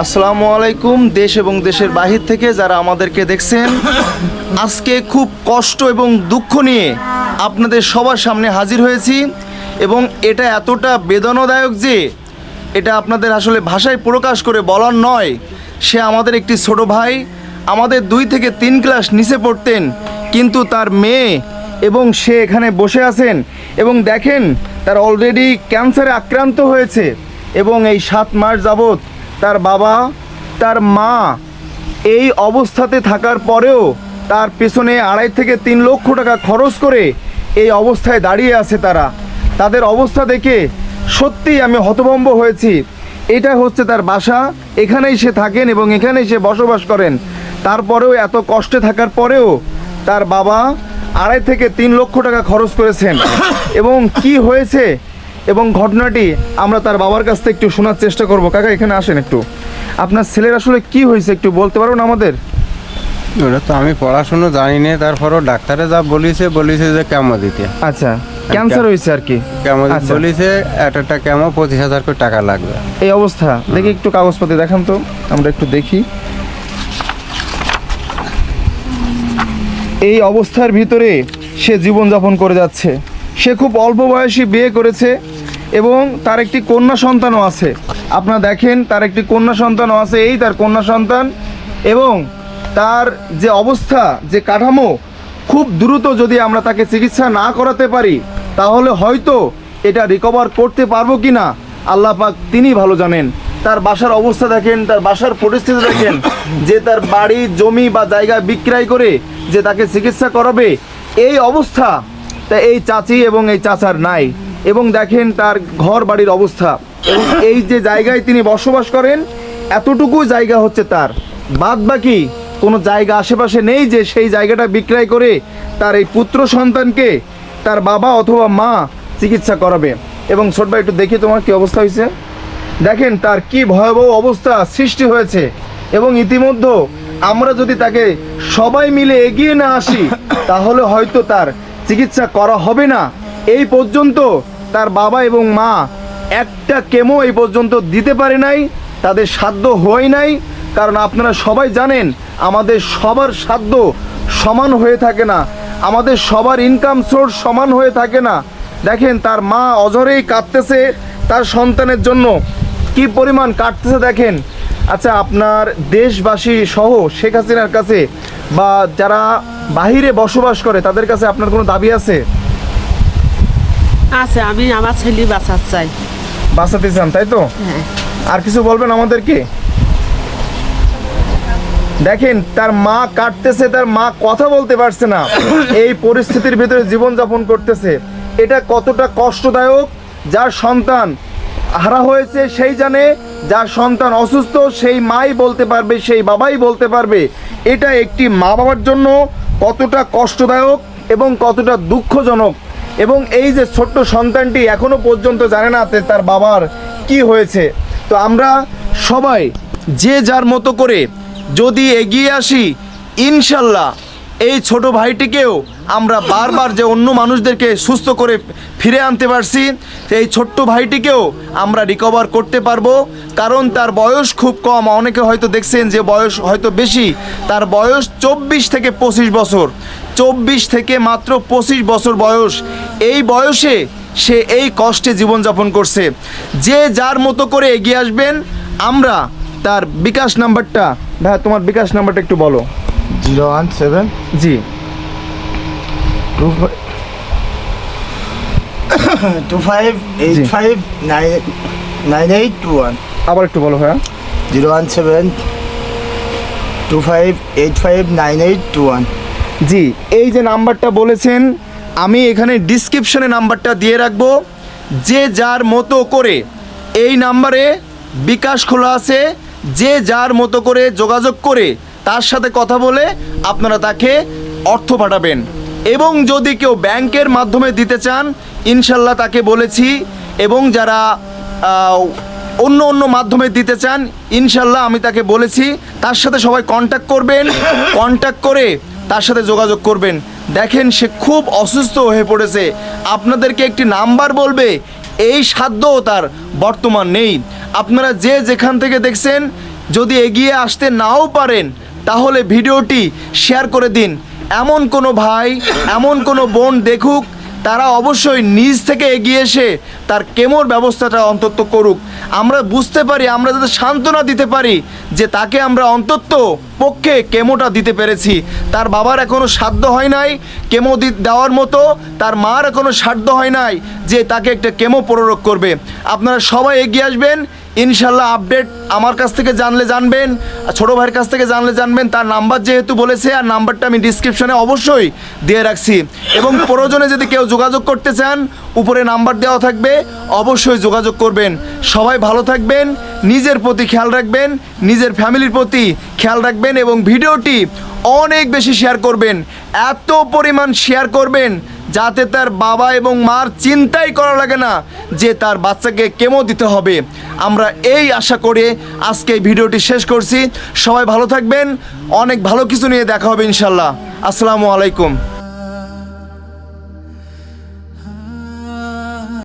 আসসালামু আলাইকুম, দেশ এবং দেশের বাহির থেকে যারা আমাদেরকে দেখছেন, আজকে খুব কষ্ট এবং দুঃখ নিয়ে আপনাদের সবার সামনে হাজির হয়েছি এবং এটা এতটা বেদনাদায়ক যে এটা আপনাদের আসলে ভাষায় প্রকাশ করে বলার নয়। সে আমাদের একটি ছোট ভাই, আমাদের দুই থেকে তিন ক্লাস নিচে পড়তেন, কিন্তু তার মেয়ে এবং সে এখানে বসে আছেন এবং দেখেন, তার অলরেডি ক্যান্সারে আক্রান্ত হয়েছে এবং এই সাত মাস যাবৎ তার বাবা, তার মা এই অবস্থাতে থাকার পরেও তার পেছনে আড়াই থেকে তিন লক্ষ টাকা খরচ করে এই অবস্থায় দাঁড়িয়ে আছে তারা। তাদের অবস্থা দেখে সত্যিই আমি হতভম্ব হয়েছি। এটা হচ্ছে তার বাসা। এখানেই সে থাকেন এবং এখানেই সে বসবাস করেন। তারপরেও এত কষ্টে থাকার পরেও তার বাবা আড়াই থেকে তিন লক্ষ টাকা খরচ করেছেন। এবং কি হয়েছে এবং ঘটনাটি আমরা তার বাবার কাছ থেকে একটু শোনার চেষ্টা করব। কাকা এখানে আসেন একটু। আপনার ছেলের আসলে কি হয়েছে একটু বলতে পারবেন আমাদের? ওটা তো আমি পড়াশুনো জানি না তারপরও ডাক্তারে যা বলিছে বলিছে যে কেমো দিতে। আচ্ছা ক্যান্সার হয়েছে আর কি। কেমো আচ্ছা। বলিছে এক একটা কেমো পঁচিশ হাজার করে টাকা লাগবে। এই অবস্থা। দেখি একটু কাগজপত্র দেখান তো আমরা একটু দেখি। এই অবস্থার ভিতরে সে জীবনযাপন করে যাচ্ছে। সে খুব অল্প বয়সী বিয়ে করেছে এবং তার একটি কন্যা সন্তানও আছে। আপনারা দেখেন, তার একটি কন্যা সন্তানও আছে, এই তার কন্যা সন্তান এবং তার যে অবস্থা, যে কাঠামো খুব দ্রুত যদি আমরা তাকে চিকিৎসা না করাতে পারি, তাহলে হয়তো এটা রিকভার করতে পারব কি না আল্লাহ পাক তিনি ভালো জানেন। তার বাসার অবস্থা দেখেন, তার বাসার পরিস্থিতি দেখেন, যে তার বাড়ি, জমি বা জায়গা বিক্রয় করে যে তাকে চিকিৎসা করাবে, এই অবস্থা তা এই চাচি এবং এই চাচার নাই। এবং দেখেন তার ঘর বাড়ির অবস্থা। এই যে জায়গায় তিনি বসবাস করেন, এতটুকু জায়গা হচ্ছে তার। বাদ বাকি কোনো জায়গা আশেপাশে নেই যে সেই জায়গাটা বিক্রয় করে তার এই পুত্র সন্তানকে তার বাবা অথবা মা চিকিৎসা করাবে। এবং ছোট ভাই, একটু দেখি তোমার কি অবস্থা হয়েছে। দেখেন তার কি ভয়াবহ অবস্থা সৃষ্টি হয়েছে। এবং ইতিমধ্যে আমরা যদি তাকে সবাই মিলে এগিয়ে না আসি, তাহলে হয়তো তার চিকিৎসা করা হবে না, এই পর্যন্ত তার বাবা এবং মা একটা কেমো এই পর্যন্ত দিতে পারে নাই, তাদের সাধ্য হয় নাই। কারণ আপনারা সবাই জানেন, আমাদের সবার সাধ্য সমান হয়ে থাকে না, আমাদের সবার ইনকাম সোর্স সমান হয়ে থাকে না। দেখেন তার মা অজরেই কাঁদতেছে তার সন্তানের জন্য। কি পরিমাণ কাটতেছে দেখেন। আচ্ছা আপনার দেশবাসী সহ শেখ হাসিনার কাছে বা যারা বাহিরে বসবাস করে তাদের কাছে আপনার কোনো দাবি আছে? আছে আমি আমার ছেলে বাঁচার চাই। বাঁচাতে চান তাই তো? হ্যাঁ। আর কিছু বলবেন আমাদেরকে? দেখেন তার মা কাটতেছে তার মা কথা বলতে পারছে না। এই পরিস্থিতির ভিতরে জীবনযাপন করতেছে। এটা কতটা কষ্টদায়ক? যার সন্তান হারা হয়েছে সেই জানে। যার সন্তান অসুস্থ সেই মাই বলতে পারবে সেই বাবাই বলতে পারবে। এটা একটি মা বাবার জন্য কতটা কষ্টদায়ক এবং কতটা দুঃখজনক। এবং এই যে ছোট্ট সন্তানটি এখনও পর্যন্ত জানে না তার বাবার কি হয়েছে। তো আমরা সবাই যে যার মতো করে যদি এগিয়ে আসি, ইনশাল্লাহ এই ছোট ভাইটিকেও আমরা বারবার যে অন্য মানুষদেরকে সুস্থ করে ফিরে আনতে পারছি এই ছোট্ট ভাইটিকেও আমরা রিকভার করতে পারব। কারণ তার বয়স খুব কম। অনেকে হয়তো দেখছেন যে বয়স হয়তো বেশি। তার বয়স চব্বিশ থেকে পঁচিশ বছর। চব্বিশ থেকে মাত্র পঁচিশ বছর বয়স। এই বয়সে সে এই কষ্টে জীবনযাপন করছে। যে যার মতো করে এগিয়ে আসবেন, আমরা তার বিকাশ নাম্বারটা ভাই, তোমার বিকাশ নাম্বারটা একটু বলো। জিরো ওয়ান সেভেন জি। Two two five eight. Five nine nine eight two one. আবার একটু বলো ভাইয়া zero one seven two five eight five nine eight two one. জি এই যে নাম্বারটা বলেছেন আমি এখানে ডিসক্রিপশনে নাম্বারটা দিয়ে রাখব। যে যার মতো করে এই নাম্বারে বিকাশ খোলা আছে যে যার মতো করে যোগাযোগ করে তার সাথে কথা বলে আপনারা তাকে অর্থ পাঠাবেন। এবং যদি কেউ ব্যাংকের মাধ্যমে দিতে চান, ইনশাল্লাহ তাকে বলেছি। এবং যারা অন্য অন্য মাধ্যমে দিতে চান, ইনশাল্লাহ আমি তাকে বলেছি। তার সাথে সবাই কন্ট্যাক্ট করবেন। কন্ট্যাক্ট করে তার সাথে যোগাযোগ করবেন। দেখেন সে খুব অসুস্থ হয়ে পড়েছে। আপনাদেরকে একটি নাম্বার বলবে, এই সাধ্যও তার বর্তমান নেই। আপনারা যে যেখান থেকে দেখছেন, যদি এগিয়ে আসতে নাও পারেন তাহলে ভিডিওটি শেয়ার করে দিন। এমন কোনো ভাই, এমন কোনো বোন দেখুক, তারা অবশ্যই নিজ থেকে এগিয়ে এসে তার কেমোর ব্যবস্থাটা অন্তত করুক। আমরা বুঝতে পারি, আমরা যাতে সান্ত্বনা দিতে পারি যে তাকে আমরা অন্তত পক্ষে কেমোটা দিতে পেরেছি। তার বাবার এখনও সাধ্য হয় নাই কেমো দেওয়ার মতো, তার মার এখনও সাধ্য হয় নাই যে তাকে একটা কেমো প্রয়োগ করবে। আপনারা সবাই এগিয়ে আসবেন ইনশাল্লাহ আপডেট আমার কাছ থেকে জানলে জানবেন ছোটো ভাইয়ের কাছ থেকে জানলে জানবেন, তার নাম্বার যেহেতু বলেছে, আর নাম্বারটা আমি ডিসক্রিপশনে অবশ্যই দিয়ে রাখছি। এবং প্রয়োজনে যদি কেউ যোগাযোগ করতে চান, উপরে নাম্বার দেওয়া থাকবে, অবশ্যই যোগাযোগ করবেন। সবাই ভালো থাকবেন, নিজের প্রতি খেয়াল রাখবেন, নিজের ফ্যামিলির প্রতি খেয়াল রাখবেন, এবং ভিডিওটি অনেক বেশি শেয়ার করবেন। এত পরিমাণ শেয়ার করবেন যাতে তার বাবা এবং মার চিন্তাই করা লাগে না যে তার বাচ্চাকে কেমো দিতে হবে। আমরা এই আশা করে আজকে ভিডিওটি শেষ করছি। সবাই ভালো থাকবেন। অনেক ভালো কিছু নিয়ে দেখা হবে ইনশাল্লাহ। আসসালামু আলাইকুম।